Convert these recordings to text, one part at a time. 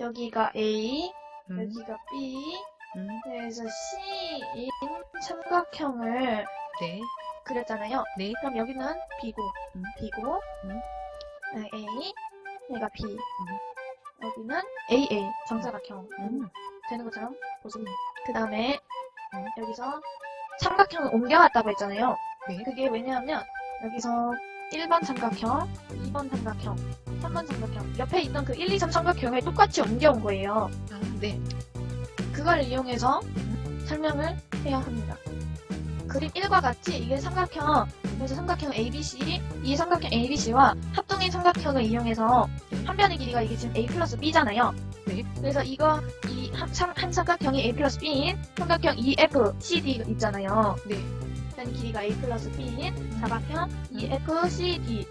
여기가 A, 음, 여기가 B, 음, 그래서 C인 삼각형을 네, 그렸잖아요. 네, 그럼 여기는 B고, 음. B고, 음. 아, A, 얘가 B, 여기는 AA 정사각형. 음, 되는 것처럼 보시면. 그 다음에 음. 여기서 삼각형을 옮겨왔다고 했잖아요. 네, 그게 왜냐하면 여기서 1번 삼각형, 2번 삼각형, 3번 삼각형 옆에 있던 그 1, 2, 3 삼각형을 똑같이 옮겨온 거예요. 아, 네, 그걸 이용해서 설명을 해야 합니다. 그림 1과 같이 이게 삼각형, 그래서 삼각형 ABC, 이 삼각형 ABC와 합동인 삼각형을 이용해서 한 변의 길이가 이게 지금 A 플러스 B잖아요. 네. 그래서 이거 이 한, 삼각형이 A 플러스 B인 삼각형 EF, CD 있잖아요. 네, 변의 길이가 A 플러스 B인 사각형 EF, CD.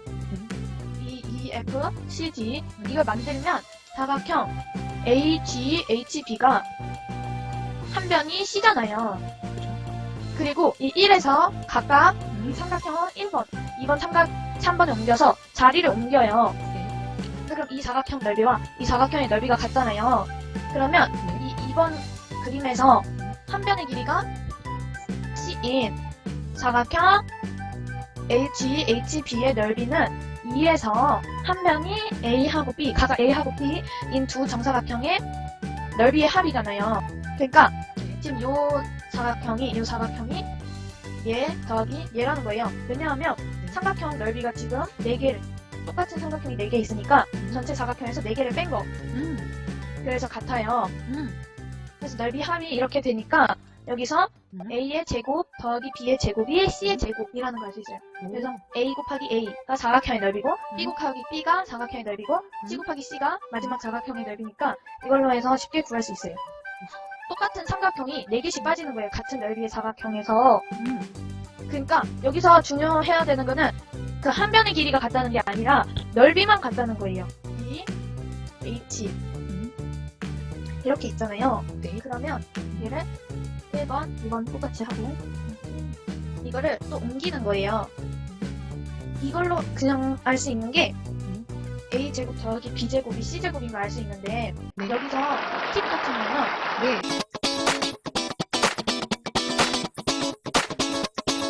이 EF, CD 이걸 만들면 사각형 AG, HB가 한 변이 C잖아요. 그리고 이 1에서 각각 이 음, 삼각형은 1번, 2번 삼각 3번에 옮겨서 자리를 옮겨요. 네, 그럼 이 사각형 넓이와 이 사각형의 넓이가 같잖아요. 그러면 네, 이 2번 그림에서 한 변의 길이가 C인 사각형 HHB의 넓이는 2에서 한 변이 A하고 B, 각각 A하고 B인 두 정사각형의 넓이의 합이잖아요. 그러니까 지금 요 사각형이 요 사각형이 얘 더하기 얘라는 거예요. 왜냐하면 삼각형 넓이가 지금 4개 똑같은 삼각형이 4개 있으니까 전체 사각형에서 4개를 뺀 거. 음, 그래서 같아요. 음, 그래서 넓이 합이 이렇게 되니까 여기서 음. A의 제곱 더하기 B의 제곱이 C의 제곱이라는 걸 알 수 있어요. 그래서 A 곱하기 A가 사각형의 넓이고 B 곱하기 B가 사각형의 넓이고 C 곱하기 C가 마지막 사각형의 넓이니까 이걸로 해서 쉽게 구할 수 있어요. 똑같은 삼각형이 4개씩 빠지는 거예요. 같은 넓이의 사각형에서. 음, 그러니까 여기서 중요해야 되는 거는 그 한 변의 길이가 같다는 게 아니라 넓이만 같다는 거예요. E, H 음, 이렇게 있잖아요. 네, 그러면 얘를 1번, 2번 똑같이 하고 이거를 또 옮기는 거예요. 이걸로 그냥 알 수 있는 게 A 제곱 더하기 B 제곱이 C 제곱인 걸 알 수 있는데 네. 여기서 팁 같은 거는 네,